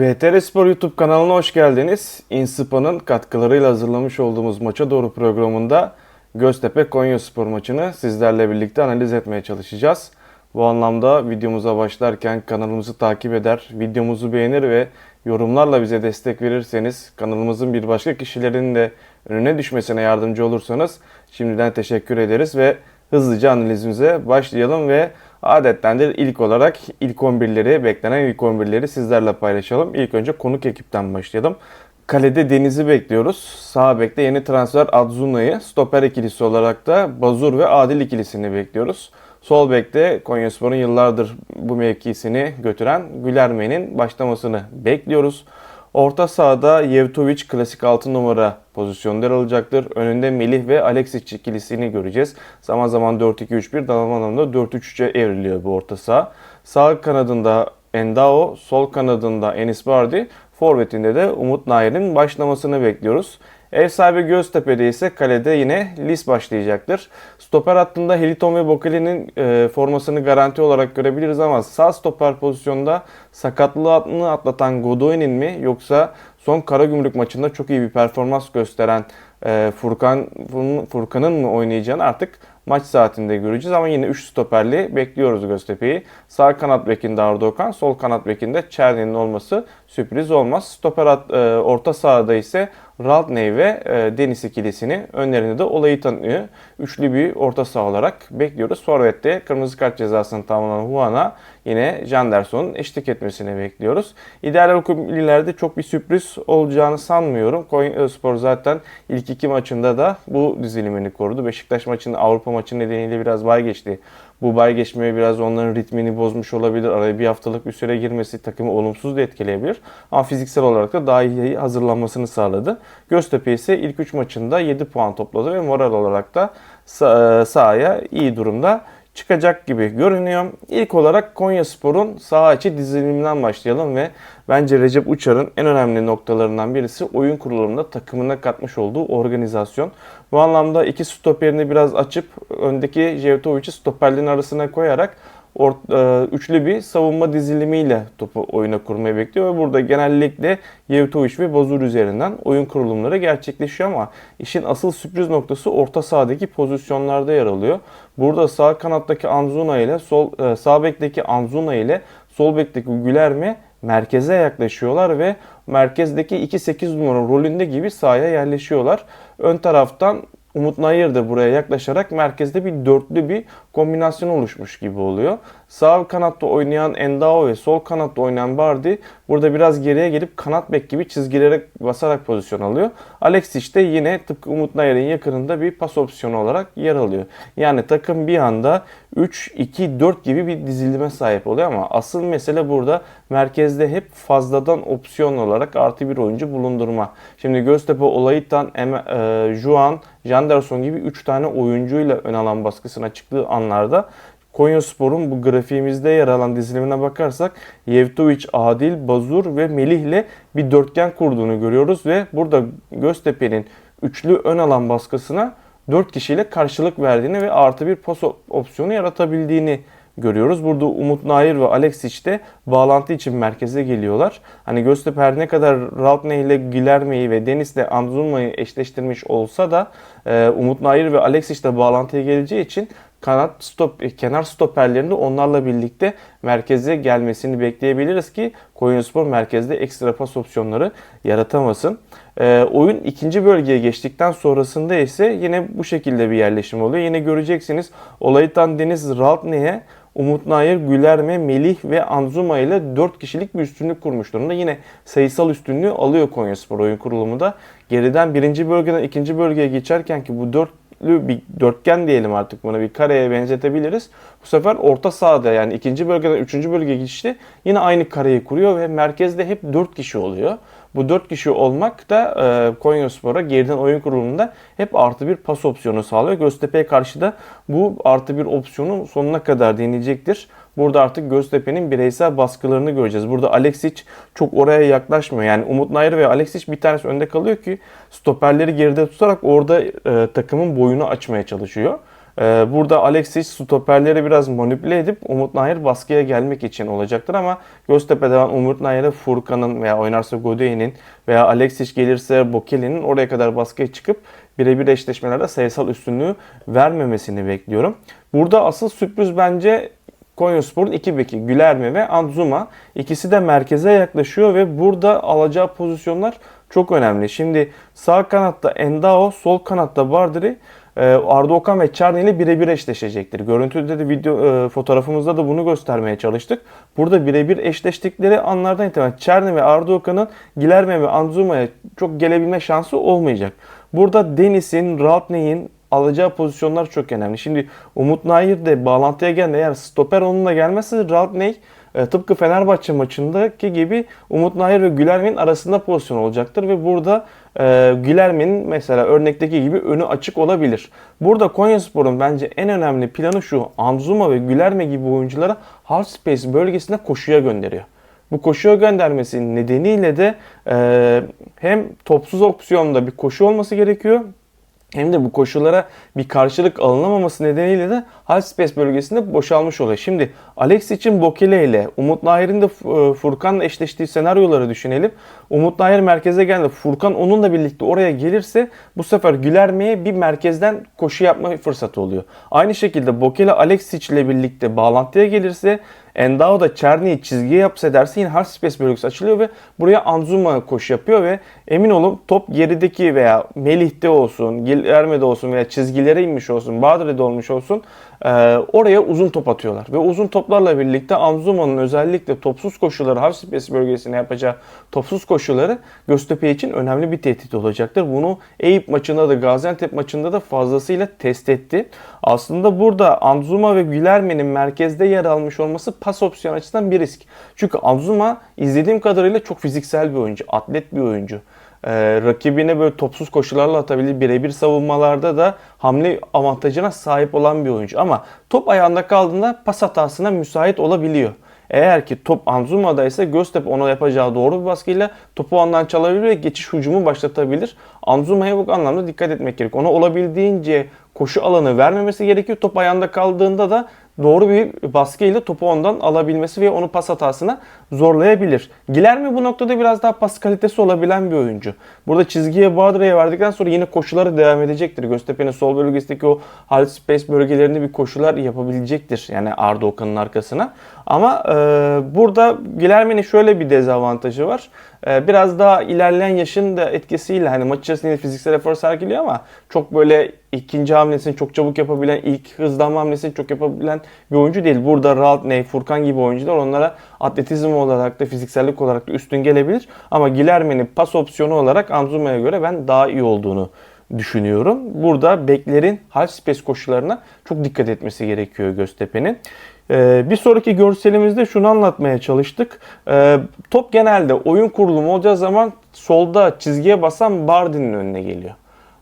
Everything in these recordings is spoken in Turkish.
VTR Spor YouTube kanalına hoş geldiniz. Inspa'nın katkılarıyla hazırlamış olduğumuz Maça Doğru programında Göztepe Konya Spor maçını sizlerle birlikte analiz etmeye çalışacağız. Bu anlamda videomuza başlarken kanalımızı takip eder, videomuzu beğenir ve yorumlarla bize destek verirseniz, kanalımızın bir başka kişilerin de önüne düşmesine yardımcı olursanız şimdiden teşekkür ederiz ve hızlıca analizimize başlayalım ve adettendir ilk olarak ilk 11'leri, beklenen ilk 11'leri sizlerle paylaşalım. İlk önce konuk ekipten başlayalım. Kalede Deniz'i bekliyoruz. Sağ bekte yeni transfer Adzuna'yı, stoper ikilisi olarak da Bazur ve Adil ikilisini bekliyoruz. Sol bekte Konyaspor'un yıllardır bu mevkisini götüren Gülermen'in başlamasını bekliyoruz. Orta sahada Yevtovic klasik 6 numara pozisyonda yer alacaktır. Önünde Melih ve Alexic ikilisini göreceğiz. zaman zaman 4-2-3-1, zaman zaman da 4-3-3'e evriliyor bu orta saha. Sağ kanadında Endao, sol kanadında Enis Bardi, forvetinde de Umut Nair'in başlamasını bekliyoruz. Ev sahibi Göztepe'de ise kalede yine Lis başlayacaktır. Stoper hattında Heliton ve Bokali'nin e, formasını garanti olarak görebiliriz ama sağ stoper pozisyonda sakatlığını atlatan Godoy'nin mi yoksa son Karagümrük maçında çok iyi bir performans gösteren e, Furkan Furkan'ın mı oynayacağını artık maç saatinde göreceğiz ama yine 3 stoperli bekliyoruz Göztepe'yi. Sağ kanat bekinde Arda Okan, sol kanat bekinde Çerni'nin olması sürpriz olmaz. Stoper at, e, orta sahada ise Raldney ve e, Deniz ikilisini önlerinde de olayı tanıyor. Üçlü bir orta saha olarak bekliyoruz. Forvet'te kırmızı kart cezasını tamamlanan Huan'a yine Janderson'un eşlik etmesini bekliyoruz. İdeal hukuklilerde çok bir sürpriz olacağını sanmıyorum. Konya Spor zaten ilk iki maçında da bu dizilimini korudu. Beşiktaş maçında Avrupa maçı nedeniyle biraz bay geçti. Bu bay geçmeye biraz onların ritmini bozmuş olabilir. Araya bir haftalık bir süre girmesi takımı olumsuz da etkileyebilir. Ama fiziksel olarak da daha iyi hazırlanmasını sağladı. Göztepe ise ilk 3 maçında 7 puan topladı ve moral olarak da sahaya iyi durumda çıkacak gibi görünüyor. İlk olarak Konya Spor'un saha içi diziliminden başlayalım ve bence Recep Uçar'ın en önemli noktalarından birisi oyun kurulumunda takımına katmış olduğu organizasyon. Bu anlamda iki stoperini biraz açıp öndeki Jevtovic'i stoperlerin arasına koyarak or, e, üçlü bir savunma dizilimiyle topu oyuna kurmayı bekliyor ve burada genellikle Yevtovic ve Bazur üzerinden oyun kurulumları gerçekleşiyor ama işin asıl sürpriz noktası orta sahadaki pozisyonlarda yer alıyor. Burada sağ kanattaki Anzuna ile sol e, sağ bekteki Anzuna ile sol bekteki Gülerme merkeze yaklaşıyorlar ve merkezdeki 2-8 numara rolünde gibi sahaya yerleşiyorlar. Ön taraftan Umut Nayır da buraya yaklaşarak merkezde bir dörtlü bir kombinasyon oluşmuş gibi oluyor. Sağ kanatta oynayan Endao ve sol kanatta oynayan Bardi burada biraz geriye gelip kanat bek gibi çizgilere basarak pozisyon alıyor. Alexic de yine tıpkı Umut Nayır'ın yakınında bir pas opsiyonu olarak yer alıyor. Yani takım bir anda 3-2-4 gibi bir dizilime sahip oluyor ama asıl mesele burada merkezde hep fazladan opsiyon olarak artı bir oyuncu bulundurma. Şimdi Göztepe Olayıtan, e, Juan, Janderson gibi 3 tane oyuncuyla ön alan baskısına çıktığı anlarda Konya Spor'un bu grafiğimizde yer alan dizilimine bakarsak Yevtovic, Adil, Bazur ve Melih ile bir dörtgen kurduğunu görüyoruz ve burada Göztepe'nin üçlü ön alan baskısına 4 kişiyle karşılık verdiğini ve artı bir pas opsiyonu yaratabildiğini görüyoruz. Burada Umut Nair ve Alexic de bağlantı için merkeze geliyorlar. Hani Göztepe her ne kadar Ralpne ile Gilerme'yi ve Deniz'le Anzuma'yı eşleştirmiş olsa da e, Umut Nair ve Alexic de bağlantıya geleceği için kanat stop kenar stoperlerinde onlarla birlikte merkeze gelmesini bekleyebiliriz ki Konyaspor merkezde ekstra pas opsiyonları yaratamasın. E, oyun ikinci bölgeye geçtikten sonrasında ise yine bu şekilde bir yerleşim oluyor. Yine göreceksiniz Olaytan Deniz Raltne'ye Umut Nair, Gülerme, Melih ve Anzuma ile 4 kişilik bir üstünlük kurmuş durumda. Yine sayısal üstünlüğü alıyor Konyaspor oyun kurulumu da. Geriden birinci bölgeden ikinci bölgeye geçerken ki bu 4 bir dörtgen diyelim artık buna bir kareye benzetebiliriz. Bu sefer orta sahada yani ikinci bölgeden üçüncü bölgeye geçişte yine aynı kareyi kuruyor ve merkezde hep dört kişi oluyor. Bu 4 kişi olmak da e, Konyaspor'a geriden oyun kurulumunda hep artı bir pas opsiyonu sağlıyor. Göztepe'ye karşı da bu artı bir opsiyonu sonuna kadar deneyecektir. Burada artık Göztepe'nin bireysel baskılarını göreceğiz. Burada Alexic çok oraya yaklaşmıyor. Yani Umut Nayır ve Alexic bir tanesi önde kalıyor ki stoperleri geride tutarak orada e, takımın boyunu açmaya çalışıyor. Ee, burada Alexis stoperleri biraz manipüle edip Umut Nayır baskıya gelmek için olacaktır ama Göztepe'den Umut Nayır'ı Furkan'ın veya oynarsa Godey'nin veya Alexis gelirse Bokele'nin oraya kadar baskıya çıkıp birebir eşleşmelerde sayısal üstünlüğü vermemesini bekliyorum. Burada asıl sürpriz bence Konyaspor'un iki beki Gülerme ve Anzuma ikisi de merkeze yaklaşıyor ve burada alacağı pozisyonlar çok önemli. Şimdi sağ kanatta Endao, sol kanatta Bardiri, Arda Okan ve Çarni ile birebir eşleşecektir. Görüntüde de video e, fotoğrafımızda da bunu göstermeye çalıştık. Burada birebir eşleştikleri anlardan itibaren Çarni ve Arda Okan'ın Gilerme ve Anzuma'ya çok gelebilme şansı olmayacak. Burada Deniz'in, Rautney'in alacağı pozisyonlar çok önemli. Şimdi Umut Nayir de bağlantıya geldi. Eğer stoper onunla gelmezse Rautney e, tıpkı Fenerbahçe maçındaki gibi Umut Nayir ve Gülermen'in arasında pozisyon olacaktır ve burada e, Gülermen'in mesela örnekteki gibi önü açık olabilir. Burada Konyaspor'un bence en önemli planı şu. Anzuma ve Gülerme gibi oyunculara half space bölgesine koşuya gönderiyor. Bu koşuya göndermesinin nedeniyle de e, hem topsuz opsiyonda bir koşu olması gerekiyor hem de bu koşullara bir karşılık alınamaması nedeniyle de half space bölgesinde boşalmış oluyor. Şimdi Alex için Bokele ile Umut Nahir'in de e, Furkan'la eşleştiği senaryoları düşünelim. Umut Nahir merkeze geldi. Furkan onunla birlikte oraya gelirse bu sefer Gülerme'ye bir merkezden koşu yapma fırsatı oluyor. Aynı şekilde Bokele Alexic ile birlikte bağlantıya gelirse Endao da Çerni'yi çizgiye yapsa derse yine half space bölgesi açılıyor ve buraya Anzuma koşu yapıyor ve emin olun top gerideki veya Melih'te olsun, Gilerme'de olsun veya çizgilere inmiş olsun, Badre'de olmuş olsun e, oraya uzun top atıyorlar. Ve uzun toplarla birlikte Anzuma'nın özellikle topsuz koşuları, half space bölgesine yapacağı topsuz koşuları Göztepe için önemli bir tehdit olacaktır. Bunu Eyüp maçında da Gaziantep maçında da fazlasıyla test etti. Aslında burada Anzuma ve Gülerme'nin merkezde yer almış olması pas opsiyon açısından bir risk. Çünkü Anzuma izlediğim kadarıyla çok fiziksel bir oyuncu, atlet bir oyuncu. Ee, rakibine böyle topsuz koşularla atabilir. Birebir savunmalarda da hamle avantajına sahip olan bir oyuncu. Ama top ayağında kaldığında pas hatasına müsait olabiliyor. Eğer ki top Anzuma'da ise Göztepe ona yapacağı doğru bir baskıyla topu ondan çalabilir ve geçiş hücumu başlatabilir. Anzuma'ya bu anlamda dikkat etmek gerek. Ona olabildiğince koşu alanı vermemesi gerekiyor. Top ayağında kaldığında da doğru bir baskıyla topu ondan alabilmesi ve onu pas hatasına zorlayabilir. Gilerme bu noktada biraz daha pas kalitesi olabilen bir oyuncu. Burada çizgiye Badre'ye verdikten sonra yine koşuları devam edecektir. Göztepe'nin sol bölgesindeki o half space bölgelerinde bir koşular yapabilecektir. Yani Arda Okan'ın arkasına. Ama e, burada Gilerme'nin şöyle bir dezavantajı var. E, biraz daha ilerleyen yaşın da etkisiyle hani maç içerisinde fiziksel efor sergiliyor ama çok böyle ikinci hamlesini çok çabuk yapabilen, ilk hızlanma hamlesini çok yapabilen bir oyuncu değil. Burada Rahat Ney, Furkan gibi oyuncular onlara atletizm olarak da fiziksellik olarak da üstün gelebilir. Ama Gilerme'nin pas opsiyonu olarak Anzuma'ya göre ben daha iyi olduğunu düşünüyorum. Burada beklerin half space koşularına çok dikkat etmesi gerekiyor Göztepe'nin. Ee, bir sonraki görselimizde şunu anlatmaya çalıştık. Ee, top genelde oyun kurulumu olacağı zaman solda çizgiye basan Bardi'nin önüne geliyor.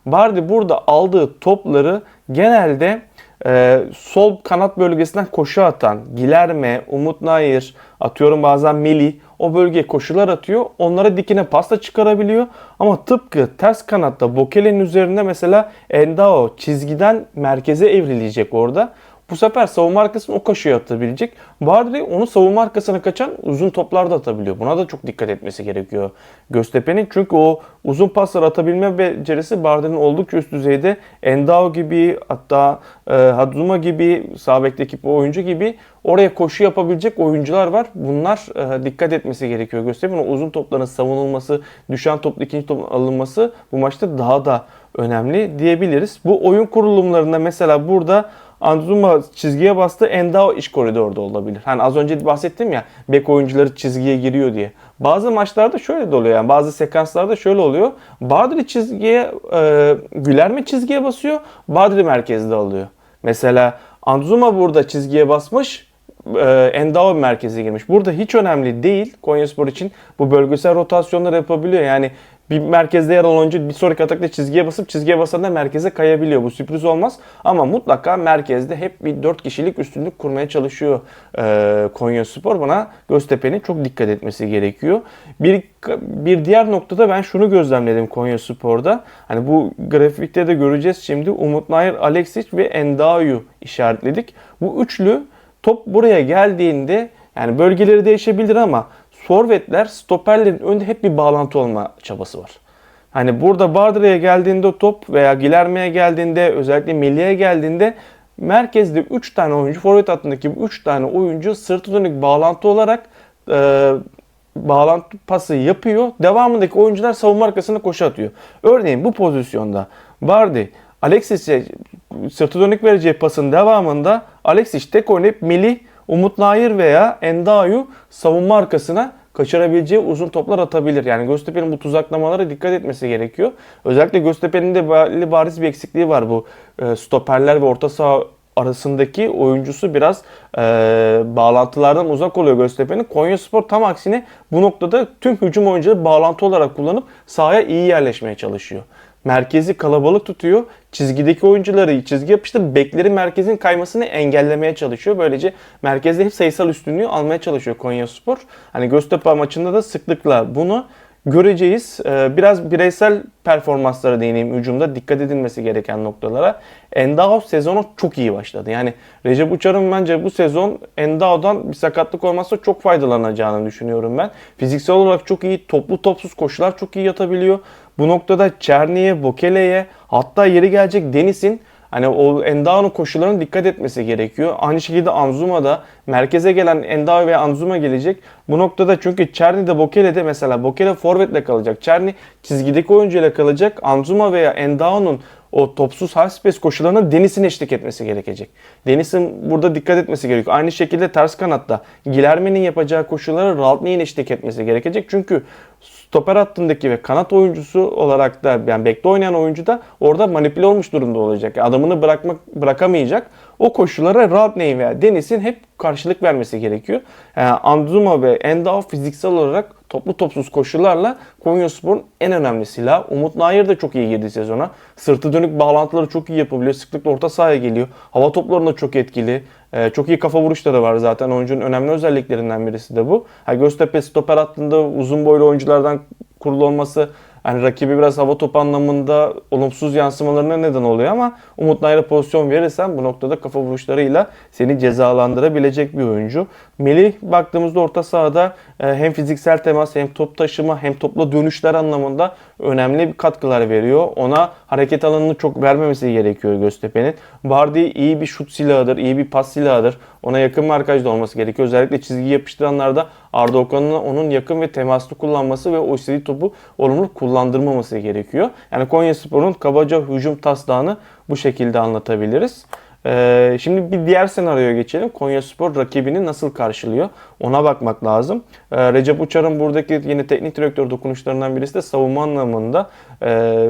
Bardi burada aldığı topları genelde e, sol kanat bölgesinden koşu atan Gilerme, Umut Nair, atıyorum bazen Meli o bölgeye koşular atıyor. Onlara dikine pasta çıkarabiliyor. Ama tıpkı ters kanatta Bokele'nin üzerinde mesela Endao çizgiden merkeze evrilecek orada. Bu sefer savunma arkasına o koşuyu atabilecek. Badri onu savunma arkasına kaçan uzun toplar da atabiliyor. Buna da çok dikkat etmesi gerekiyor Göztepe'nin. Çünkü o uzun paslar atabilme becerisi Badri'nin oldukça üst düzeyde. Endao gibi hatta e, Hadzuma gibi sağ bekteki oyuncu gibi oraya koşu yapabilecek oyuncular var. Bunlar e, dikkat etmesi gerekiyor Göztepe'nin. Uzun topların savunulması, düşen topla ikinci topun alınması bu maçta daha da önemli diyebiliriz. Bu oyun kurulumlarında mesela burada Anzuma çizgiye bastı. Endao iç koridorda olabilir. Hani az önce bahsettim ya bek oyuncuları çizgiye giriyor diye. Bazı maçlarda şöyle de oluyor yani bazı sekanslarda şöyle oluyor. Badri çizgiye e, Güler çizgiye basıyor? Badri merkezde alıyor. Mesela Anzuma burada çizgiye basmış. E, Endao merkeze girmiş. Burada hiç önemli değil Konyaspor için bu bölgesel rotasyonları yapabiliyor. Yani bir merkezde yer alan oyuncu bir sonraki atakta çizgiye basıp çizgiye basan da merkeze kayabiliyor. Bu sürpriz olmaz ama mutlaka merkezde hep bir 4 kişilik üstünlük kurmaya çalışıyor e, Konya Spor. Buna Göztepe'nin çok dikkat etmesi gerekiyor. Bir bir diğer noktada ben şunu gözlemledim Konya Spor'da. Hani bu grafikte de göreceğiz şimdi. Umut Nayır, Alexic ve Endayu işaretledik. Bu üçlü top buraya geldiğinde yani bölgeleri değişebilir ama forvetler stoperlerin önünde hep bir bağlantı olma çabası var. Hani burada Bardıra'ya geldiğinde top veya Gilerme'ye geldiğinde özellikle Milli'ye geldiğinde merkezde 3 tane oyuncu forvet hattındaki 3 tane oyuncu sırtı dönük bağlantı olarak e, bağlantı pası yapıyor. Devamındaki oyuncular savunma arkasına koşu atıyor. Örneğin bu pozisyonda Bardi Alexis'e sırtı dönük vereceği pasın devamında Alexis tek oynayıp Melih, Umut Nair veya Endayu savunma arkasına kaçırabileceği uzun toplar atabilir. Yani Göztepe'nin bu tuzaklamalara dikkat etmesi gerekiyor. Özellikle Göztepe'nin de bariz bir eksikliği var bu e, stoperler ve orta saha arasındaki oyuncusu biraz e, bağlantılardan uzak oluyor Göztepe'nin. Konya Spor tam aksine bu noktada tüm hücum oyuncuları bağlantı olarak kullanıp sahaya iyi yerleşmeye çalışıyor. Merkezi kalabalık tutuyor. Çizgideki oyuncuları çizgi yapıştırıp bekleri merkezin kaymasını engellemeye çalışıyor. Böylece merkezde hep sayısal üstünlüğü almaya çalışıyor Konya Spor. Hani Göztepe maçında da sıklıkla bunu göreceğiz. Ee, biraz bireysel performanslara değineyim hücumda dikkat edilmesi gereken noktalara. Endao sezonu çok iyi başladı. Yani Recep Uçar'ın bence bu sezon Endao'dan bir sakatlık olmazsa çok faydalanacağını düşünüyorum ben. Fiziksel olarak çok iyi, toplu topsuz koşular çok iyi yatabiliyor. Bu noktada Çerni'ye, Bokele'ye hatta yeri gelecek Deniz'in Hani o Endao'nun koşularına dikkat etmesi gerekiyor. Aynı şekilde Anzuma da merkeze gelen Endao ve Anzuma gelecek. Bu noktada çünkü Çerni de Bokele'de mesela Bokele forvetle kalacak. Çerni çizgideki oyuncuyla kalacak. Anzuma veya Endao'nun o topsuz high space koşularına Deniz'in eşlik etmesi gerekecek. Deniz'in burada dikkat etmesi gerekiyor. Aynı şekilde ters kanatta Gilerme'nin yapacağı koşulara Raltni'nin eşlik etmesi gerekecek. Çünkü stoper hattındaki ve kanat oyuncusu olarak da yani bekle oynayan oyuncu da orada manipüle olmuş durumda olacak. Adamını bırakmak bırakamayacak. O koşullara Rodney veya Deniz'in hep karşılık vermesi gerekiyor. Yani Anduma ve Endao fiziksel olarak toplu topsuz koşullarla Konyaspor'un en önemli silahı. Umut Nair de çok iyi girdi sezona. Sırtı dönük bağlantıları çok iyi yapabiliyor. Sıklıkla orta sahaya geliyor. Hava toplarında çok etkili. Ee, çok iyi kafa vuruşları var zaten. Oyuncunun önemli özelliklerinden birisi de bu. Ha, Göztepe stoper hattında uzun boylu oyunculardan kurulu olması yani rakibi biraz hava top anlamında olumsuz yansımalarına neden oluyor ama Umut Nair'e pozisyon verirsen bu noktada kafa vuruşlarıyla seni cezalandırabilecek bir oyuncu. Melih baktığımızda orta sahada hem fiziksel temas hem top taşıma hem topla dönüşler anlamında önemli bir katkılar veriyor. Ona hareket alanını çok vermemesi gerekiyor Göztepe'nin. Bardi iyi bir şut silahıdır, iyi bir pas silahıdır. Ona yakın markajda olması gerekiyor. Özellikle çizgi yapıştıranlarda Arda Okan'ın onun yakın ve temaslı kullanması ve o istediği topu olumlu kullandırmaması gerekiyor. Yani Konya Spor'un kabaca hücum taslağını bu şekilde anlatabiliriz. Ee, şimdi bir diğer senaryoya geçelim. Konya Spor rakibini nasıl karşılıyor? Ona bakmak lazım. Ee, Recep Uçar'ın buradaki yeni teknik direktör dokunuşlarından birisi de savunma anlamında e,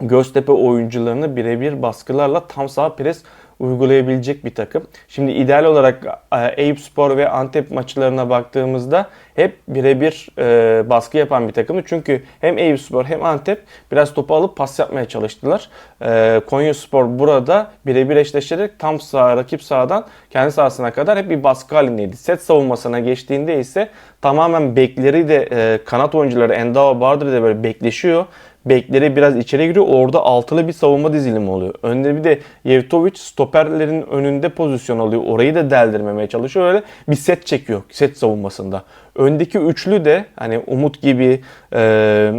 Göztepe oyuncularını birebir baskılarla tam sağ pres uygulayabilecek bir takım. Şimdi ideal olarak e, Eyüp Spor ve Antep maçlarına baktığımızda hep birebir e, baskı yapan bir takımdı. Çünkü hem Eyüp Spor hem Antep biraz topu alıp pas yapmaya çalıştılar. E, Konya Spor burada birebir eşleşerek tam sağ rakip sahadan kendi sahasına kadar hep bir baskı halindeydi. Set savunmasına geçtiğinde ise tamamen bekleri de e, kanat oyuncuları Endava Bardır de böyle bekleşiyor bekleri biraz içeri giriyor. Orada altılı bir savunma dizilimi oluyor. Önde bir de Yevtovic stoperlerin önünde pozisyon alıyor. Orayı da deldirmemeye çalışıyor. Öyle bir set çekiyor set savunmasında. Öndeki üçlü de hani Umut gibi e,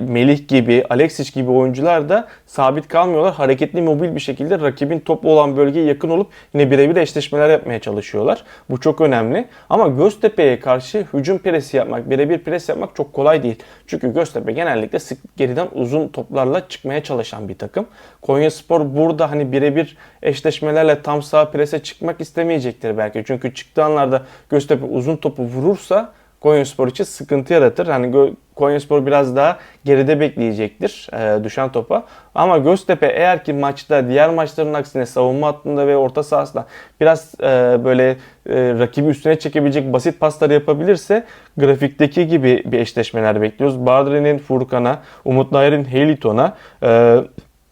Melih gibi, Alexic gibi oyuncular da sabit kalmıyorlar. Hareketli, mobil bir şekilde rakibin topu olan bölgeye yakın olup yine birebir eşleşmeler yapmaya çalışıyorlar. Bu çok önemli. Ama Göztepe'ye karşı hücum presi yapmak, birebir pres yapmak çok kolay değil. Çünkü Göztepe genellikle sık geriden uzun toplarla çıkmaya çalışan bir takım. Konya Spor burada hani birebir eşleşmelerle tam sağ prese çıkmak istemeyecektir belki. Çünkü çıktığı anlarda Göztepe uzun topu vurursa Konyaspor için sıkıntı yaratır. Hani Konyaspor biraz daha geride bekleyecektir e, düşen topa. Ama Göztepe eğer ki maçta diğer maçların aksine savunma hattında ve orta sahasında biraz e, böyle e, rakibi üstüne çekebilecek basit pasları yapabilirse grafikteki gibi bir eşleşmeler bekliyoruz. Bardri'nin Furkan'a, Umut Nayır'ın Heliton'a, e,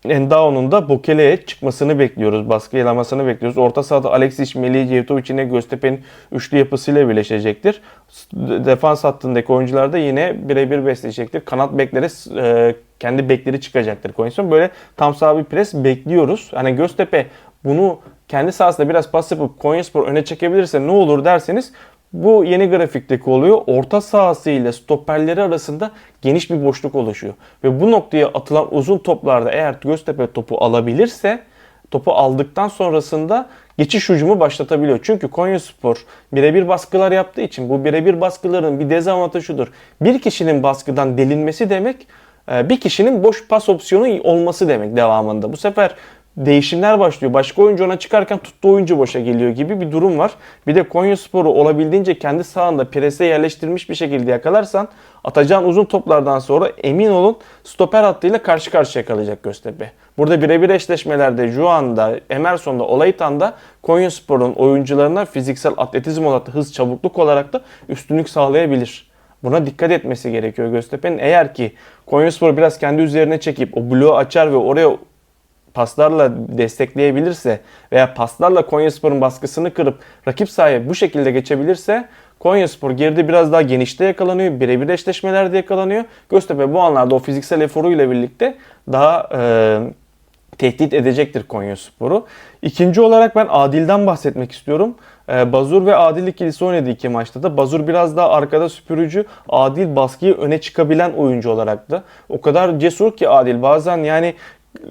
Endao'nun da Bokele'ye çıkmasını bekliyoruz. Baskı yalamasını bekliyoruz. Orta sahada Alexis, Melih, Cevtovic yine Göztepe'nin üçlü yapısıyla birleşecektir. Defans hattındaki oyuncular da yine birebir besleyecektir. Kanat bekleri e, kendi bekleri çıkacaktır Konya Böyle tam sağ bir pres bekliyoruz. Hani Göztepe bunu kendi sahasında biraz pas yapıp Konyaspor öne çekebilirse ne olur derseniz bu yeni grafikteki oluyor. Orta sahası ile stoperleri arasında geniş bir boşluk oluşuyor. Ve bu noktaya atılan uzun toplarda eğer Göztepe topu alabilirse topu aldıktan sonrasında geçiş hücumu başlatabiliyor. Çünkü Konyaspor birebir baskılar yaptığı için bu birebir baskıların bir dezavantajı şudur. Bir kişinin baskıdan delinmesi demek e, bir kişinin boş pas opsiyonu olması demek devamında. Bu sefer değişimler başlıyor. Başka oyuncu ona çıkarken tuttuğu oyuncu boşa geliyor gibi bir durum var. Bir de Konya Sporu olabildiğince kendi sahanda prese yerleştirilmiş bir şekilde yakalarsan atacağın uzun toplardan sonra emin olun stoper hattıyla karşı karşıya kalacak Göztepe. Burada birebir eşleşmelerde Juan'da, Emerson'da, Olaytan'da Konya Spor'un oyuncularına fiziksel atletizm olarak da hız çabukluk olarak da üstünlük sağlayabilir. Buna dikkat etmesi gerekiyor Göztepe'nin. Eğer ki Konyaspor biraz kendi üzerine çekip o bloğu açar ve oraya paslarla destekleyebilirse veya paslarla Konyaspor'un baskısını kırıp rakip sahaya bu şekilde geçebilirse Konyaspor geride biraz daha genişte yakalanıyor. Birebir eşleşmelerde yakalanıyor. Göztepe bu anlarda o fiziksel eforuyla birlikte daha e, tehdit edecektir Konyaspor'u. İkinci olarak ben Adil'den bahsetmek istiyorum. E, Bazur ve Adil ikilisi oynadı iki maçta da. Bazur biraz daha arkada süpürücü, Adil baskıyı öne çıkabilen oyuncu olarak da. O kadar cesur ki Adil bazen yani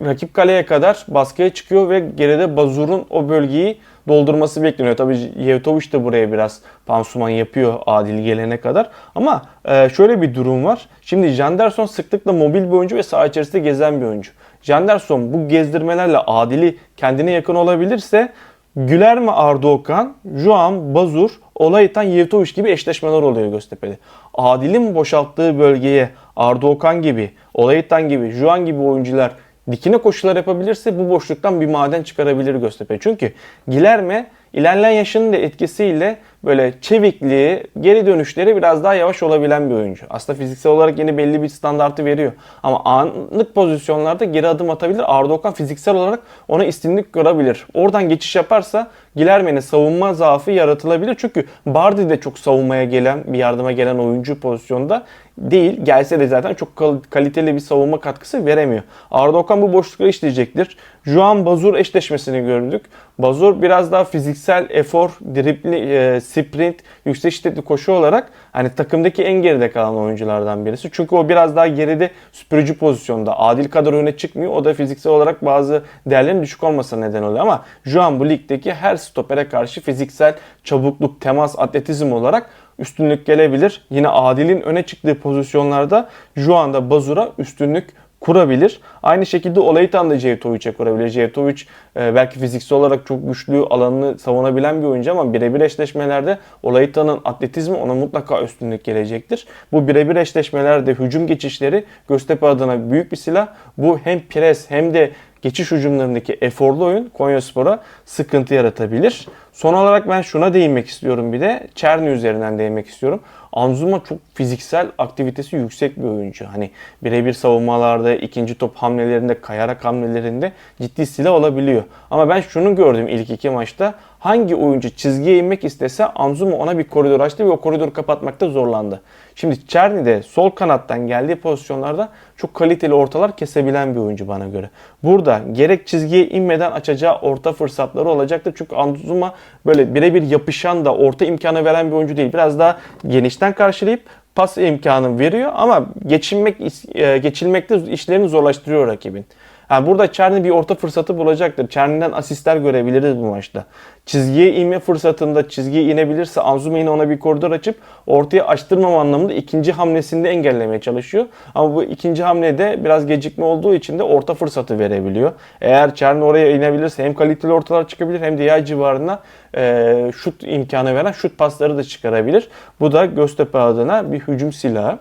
rakip kaleye kadar baskıya çıkıyor ve geride Bazur'un o bölgeyi doldurması bekleniyor. Tabii Yevtovic de buraya biraz pansuman yapıyor Adil gelene kadar. Ama e, şöyle bir durum var. Şimdi Janderson sıklıkla mobil bir oyuncu ve saha içerisinde gezen bir oyuncu. Janderson bu gezdirmelerle Adil'i kendine yakın olabilirse Güler mi Arda Okan, Juan, Bazur, Olaytan, Yevtovic gibi eşleşmeler oluyor Göztepe'de. Adil'in boşalttığı bölgeye Arda Okan gibi, Olaytan gibi, Juan gibi oyuncular dikine koşular yapabilirse bu boşluktan bir maden çıkarabilir Göztepe. Çünkü Gilerme ilerleyen yaşının da etkisiyle böyle çevikliği, geri dönüşleri biraz daha yavaş olabilen bir oyuncu. Aslında fiziksel olarak yeni belli bir standartı veriyor. Ama anlık pozisyonlarda geri adım atabilir. Arda Okan fiziksel olarak ona istinlik görebilir. Oradan geçiş yaparsa Gilerme'nin savunma zaafı yaratılabilir. Çünkü Bardi de çok savunmaya gelen, bir yardıma gelen oyuncu pozisyonda değil. Gelse de zaten çok kaliteli bir savunma katkısı veremiyor. Arda Okan bu boşlukları işleyecektir. Juan Bazur eşleşmesini gördük. Bazur biraz daha fiziksel efor, dripli, e, sprint, yüksek şiddetli koşu olarak hani takımdaki en geride kalan oyunculardan birisi. Çünkü o biraz daha geride süpürücü pozisyonda. Adil kadar öne çıkmıyor. O da fiziksel olarak bazı değerlerin düşük olmasına neden oluyor. Ama Juan bu ligdeki her stopere karşı fiziksel çabukluk, temas, atletizm olarak üstünlük gelebilir. Yine Adil'in öne çıktığı pozisyonlarda Juan'da Bazur'a üstünlük kurabilir. Aynı şekilde Olaytan da Cevtovic'e kurabilir. Cevtovic e, belki fiziksel olarak çok güçlü alanını savunabilen bir oyuncu ama birebir eşleşmelerde Olaytan'ın atletizmi ona mutlaka üstünlük gelecektir. Bu birebir eşleşmelerde hücum geçişleri Göztepe adına büyük bir silah. Bu hem pres hem de geçiş hücumlarındaki eforlu oyun Konyaspor'a sıkıntı yaratabilir. Son olarak ben şuna değinmek istiyorum bir de. Çerni üzerinden değinmek istiyorum. Anzuma çok fiziksel aktivitesi yüksek bir oyuncu. Hani birebir savunmalarda, ikinci top hamlelerinde, kayarak hamlelerinde ciddi silah olabiliyor. Ama ben şunu gördüm ilk iki maçta. Hangi oyuncu çizgiye inmek istese Anzuma ona bir koridor açtı ve o koridoru kapatmakta zorlandı. Şimdi Çerni de sol kanattan geldiği pozisyonlarda çok kaliteli ortalar kesebilen bir oyuncu bana göre. Burada gerek çizgiye inmeden açacağı orta fırsatları olacaktır. Çünkü Anzuma böyle birebir yapışan da orta imkanı veren bir oyuncu değil. Biraz daha genişten karşılayıp pas imkanı veriyor ama geçilmek e, geçilmekte işlerini zorlaştırıyor rakibin. Ha, burada Çerni bir orta fırsatı bulacaktır. Çerni'den asistler görebiliriz bu maçta. Çizgiye inme fırsatında çizgiye inebilirse Anzuma yine ona bir koridor açıp ortaya açtırmama anlamında ikinci hamlesinde engellemeye çalışıyor. Ama bu ikinci hamlede biraz gecikme olduğu için de orta fırsatı verebiliyor. Eğer Çerni oraya inebilirse hem kaliteli ortalar çıkabilir hem de yay civarına e, şut imkanı veren şut pasları da çıkarabilir. Bu da Göztepe adına bir hücum silahı.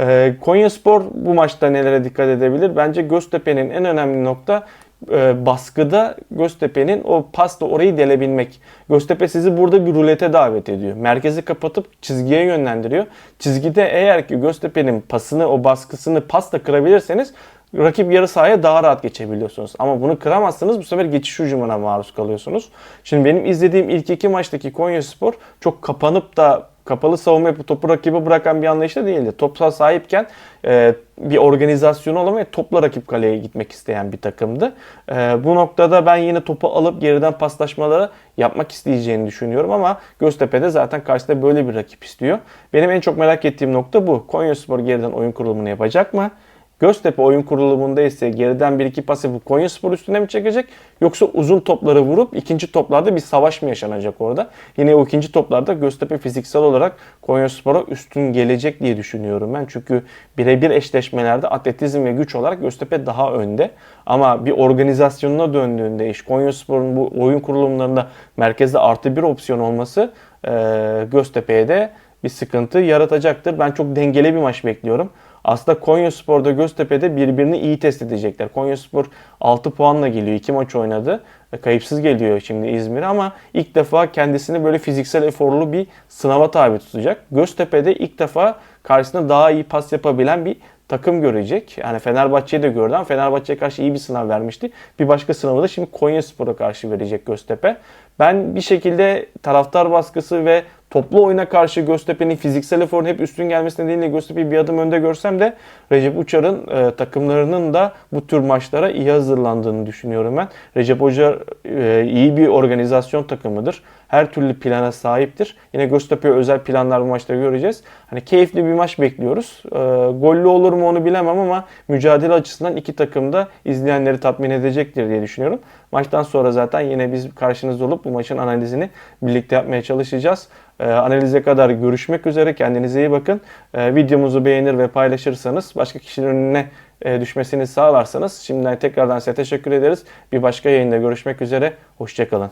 E, Konyaspor bu maçta nelere dikkat edebilir? Bence Göztepe'nin en önemli nokta e, baskıda Göztepe'nin o pasla orayı delebilmek. Göztepe sizi burada bir rulete davet ediyor. Merkezi kapatıp çizgiye yönlendiriyor. Çizgide eğer ki Göztepe'nin pasını, o baskısını pasla kırabilirseniz rakip yarı sahaya daha rahat geçebiliyorsunuz. Ama bunu kıramazsanız bu sefer geçiş hücumuna maruz kalıyorsunuz. Şimdi benim izlediğim ilk iki maçtaki Konyaspor çok kapanıp da kapalı savunma yapıp topu rakibe bırakan bir anlayışta değildi. Topsal sahipken e, bir organizasyonu ve topla rakip kaleye gitmek isteyen bir takımdı. E, bu noktada ben yine topu alıp geriden paslaşmaları yapmak isteyeceğini düşünüyorum ama Göztepe'de zaten karşısında böyle bir rakip istiyor. Benim en çok merak ettiğim nokta bu. Konyaspor geriden oyun kurulumunu yapacak mı? Göztepe oyun kurulumunda ise geriden bir iki pas yapıp Konyaspor üstüne mi çekecek? Yoksa uzun topları vurup ikinci toplarda bir savaş mı yaşanacak orada? Yine o ikinci toplarda Göztepe fiziksel olarak Konyaspor'a üstün gelecek diye düşünüyorum ben. Çünkü birebir eşleşmelerde atletizm ve güç olarak Göztepe daha önde. Ama bir organizasyonuna döndüğünde iş Konyaspor'un bu oyun kurulumlarında merkezde artı bir opsiyon olması Göztepe'ye de bir sıkıntı yaratacaktır. Ben çok dengeli bir maç bekliyorum. Aslında Konyaspor'da Göztepe'de birbirini iyi test edecekler. Konyaspor 6 puanla geliyor. 2 maç oynadı. Kayıpsız geliyor şimdi İzmir'e ama ilk defa kendisini böyle fiziksel eforlu bir sınava tabi tutacak. Göztepe'de ilk defa karşısında daha iyi pas yapabilen bir takım görecek. Yani Fenerbahçe'yi de gördü ama Fenerbahçe'ye karşı iyi bir sınav vermişti. Bir başka sınavı da şimdi Konyaspor'a karşı verecek Göztepe. Ben bir şekilde taraftar baskısı ve toplu oyuna karşı Göztepe'nin fiziksel eforun hep üstün gelmesi nedeniyle Göztepe'yi bir adım önde görsem de Recep Uçar'ın e, takımlarının da bu tür maçlara iyi hazırlandığını düşünüyorum ben. Recep Hoca e, iyi bir organizasyon takımıdır. Her türlü plana sahiptir. Yine Göztepe'ye özel planlar bu maçta göreceğiz. Hani keyifli bir maç bekliyoruz. E, gollü olur mu onu bilemem ama mücadele açısından iki takım da izleyenleri tatmin edecektir diye düşünüyorum. Maçtan sonra zaten yine biz karşınızda olup bu maçın analizini birlikte yapmaya çalışacağız. Ee, analize kadar görüşmek üzere. Kendinize iyi bakın. Ee, videomuzu beğenir ve paylaşırsanız başka kişinin önüne e, düşmesini sağlarsanız şimdiden tekrardan size teşekkür ederiz. Bir başka yayında görüşmek üzere. Hoşçakalın.